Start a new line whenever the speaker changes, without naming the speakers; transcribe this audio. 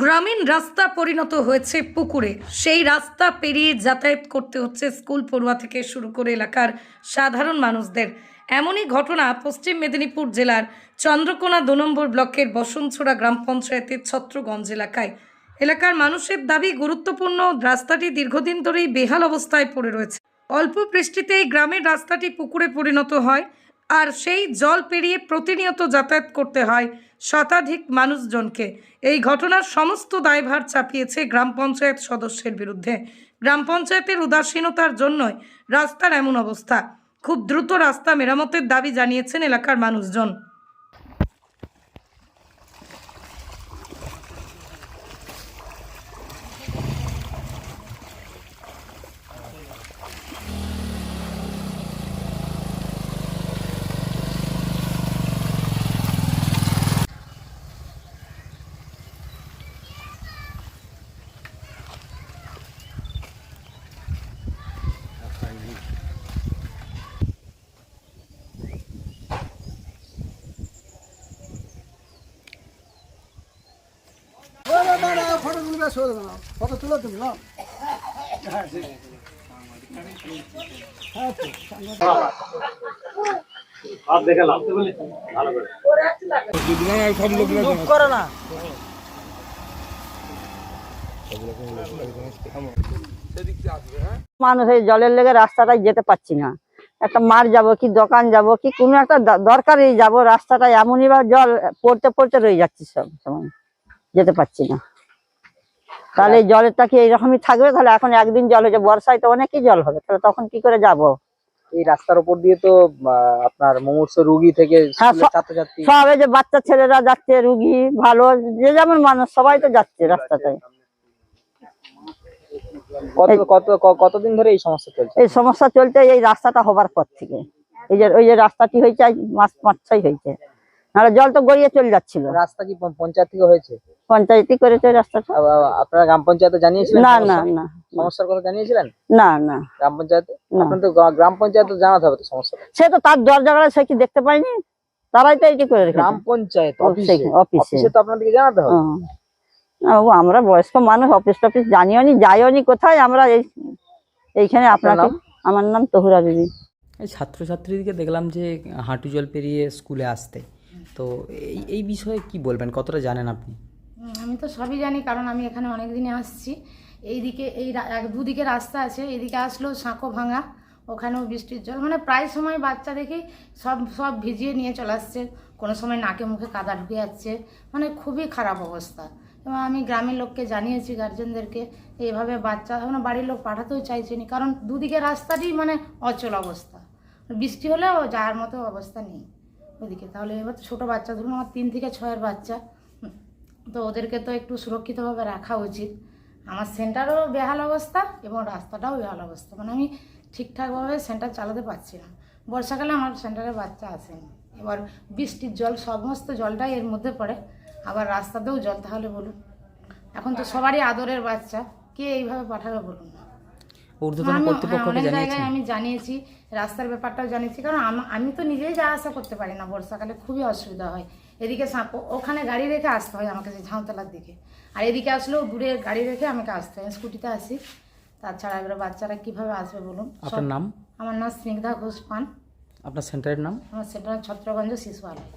গ্রামীণ রাস্তা পরিণত হয়েছে পুকুরে। সেই রাস্তা পেরিয়ে যাতায়াত করতে হচ্ছে স্কুল পড়ুয়া থেকে শুরু করে এলাকার সাধারণ মানুষদের। এমনই ঘটনা পশ্চিম মেদিনীপুর জেলার চন্দ্রকোনা দু নম্বর ব্লকের বসনছড়া গ্রাম পঞ্চায়েতের ছত্রগঞ্জ এলাকায়। এলাকার মানুষের দাবি, গুরুত্বপূর্ণ রাস্তাটি দীর্ঘদিন ধরেই বেহাল অবস্থায় পড়ে রয়েছে। অল্প বৃষ্টিতে এই গ্রামের রাস্তাটি পুকুরে পরিণত হয়। আর সেই জল পেরিয়ে প্রতিনিয়ত যাতায়াত করতে হয় শতাধিক মানুষজনকে। এই ঘটনার সমস্ত দায়ভার চাপিয়েছে গ্রাম পঞ্চায়েত সদস্যের বিরুদ্ধে। গ্রাম পঞ্চায়েতের উদাসীনতার জন্যই রাস্তার এমন অবস্থা। খুব দ্রুত রাস্তা মেরামতের দাবি জানিয়েছেন এলাকার মানুষজন।
ফটো তুলবে শোধ ফটো তুলে তুমি না?
মানুষ এই জলের লেগে রাস্তাটায় যেতে পারছি না। একটা মাঠ যাব কি দোকান যাব কি কোনো একটা দ- দরকারেই যাব রাস্তাটা এমনই বা জল পড়তে পড়তে রয়ে যাচ্ছে সব সময়। যেতে পারছি না। তাহলে এই জলেরটা কি এইরকমই থাকবে তাহলে এখন একদিন জল হয়েছে বর্ষায় তো অনেকই জল হবে তাহলে তখন কি করে যাব?
এই রাস্তার উপর দিয়ে তো আপনার মুমূর্ষ রুগী থেকে
হ্যাঁ,
ছাত্রছাত্রী।
সব এই যে বাচ্চা ছেলেরা যাচ্ছে রুগী ভালো যে যেমন মানুষ সবাই তো যাচ্ছে রাস্তাটায়
কত কত কতদিন ধরে এই সমস্যা চলছে?
এই সমস্যা চলছে এই রাস্তাটা হবার পর থেকে। এই যে ওই যে রাস্তাটি হয়েছে মাস পাঁচ ছয় হয়েছে। নাহলে জল তো গড়িয়ে চলে যাচ্ছিল।
রাস্তা কি পঞ্চ- পঞ্চায়েত থেকে হয়েছে?
পঞ্চায়েতই করেছে রাস্তাটা।
আপনারা গ্রাম পঞ্চায়েতে জানিয়েছিলেন
না না না।
সমস্যার কথা জানিয়েছিলেন?
না না।
গ্রাম পঞ্চায়েতে। আপনার তো গ্রাম পঞ্চায়েতে জানাতে হবে তো সমস্যা
সে তো তার দরজা গড়া সে কি দেখতে পায়নি? তারাই তো এইটি করে
গ্রাম পঞ্চায়েত অফিসে?
অফিসে।
তো আপনাদেরকে জানাতে হবে।
ও। আমরা বয়স্ক মানুষ অফিস টফিস জানিও নি যাইও নি কোথায় আমরা এই এইখানে
আপনার
আপনাকে? আমার নাম তহুরা বিবি
এই ছাত্রছাত্রীদেরকে দেখলাম যে হাঁটু জল পেরিয়ে স্কুলে আসতে। তো এই এই বিষয়ে কি বলবেন? কতটা জানেন আপনি?
আমি তো সবই জানি, কারণ আমি এখানে অনেক দিনে আসছি। এইদিকে, এই দুদিকে রাস্তা আছে এদিকে আসলো সাঁকো ভাঙা, ওখানেও বৃষ্টির জল মানে প্রায় সময় বাচ্চা দেখি সব সব ভিজিয়ে নিয়ে চলে আসছে। কোনো সময় নাকে মুখে কাদা ঢুকে যাচ্ছে মানে খুবই খারাপ অবস্থা। এবং আমি গ্রামের লোককে জানিয়েছি, গার্জেনদেরকে, এইভাবে বাচ্চা মানে বাড়ির লোক পাঠাতেও চাইছে না, কারণ দুদিকে রাস্তাটি মানে অচল অবস্থা। বৃষ্টি হলেও যাওয়ার মতো অবস্থা নেই। ওদিকে তাহলে এবার ছোটো বাচ্চা ধরুন আমার তিন থেকে ছয়ের বাচ্চা তো ওদেরকে তো একটু সুরক্ষিতভাবে রাখা উচিত। আমার সেন্টারও বেহাল অবস্থা এবং রাস্তাটাও বেহাল অবস্থা। মানে আমি ঠিকঠাকভাবে সেন্টার চালাতে পারছি না। বর্ষাকালে আমার সেন্টারে বাচ্চা আসেনি। এবার বৃষ্টির জল সমস্ত জলটাই এর মধ্যে পড়ে। আবার রাস্তাতেও জল তাহলে বলুন। এখন তো সবারই আদরের বাচ্চা। কে এইভাবে পাঠাবে বলুন না।
ঊর্ধ্বতন কর্তৃপক্ষকে
হ্যাঁ, অনেক
জানিয়েছেন
জায়গায় আমি জানিয়েছি রাস্তার ব্যাপারটাও জানিয়েছি কারণ আমি তো নিজেই যাওয়া আসা করতে পারি না বর্ষাকালে খুবই অসুবিধা হয়। এদিকে ওখানে গাড়ি রেখে আসতে হয় আমাকে সেই ঝাউতলার দিকে। আর এদিকে আসলেও দূরে গাড়ি রেখে আমাকে আসতে হয় স্কুটিতে আসি। তাছাড়া এবারে বাচ্চারা কীভাবে আসবে বলুন?
আপনার নাম?
আমার নাম স্নিগ্ধা ঘোষ পান।
আপনার সেন্টারের নাম?
আমার সেন্টার ছত্রগঞ্জ শিশু আলয়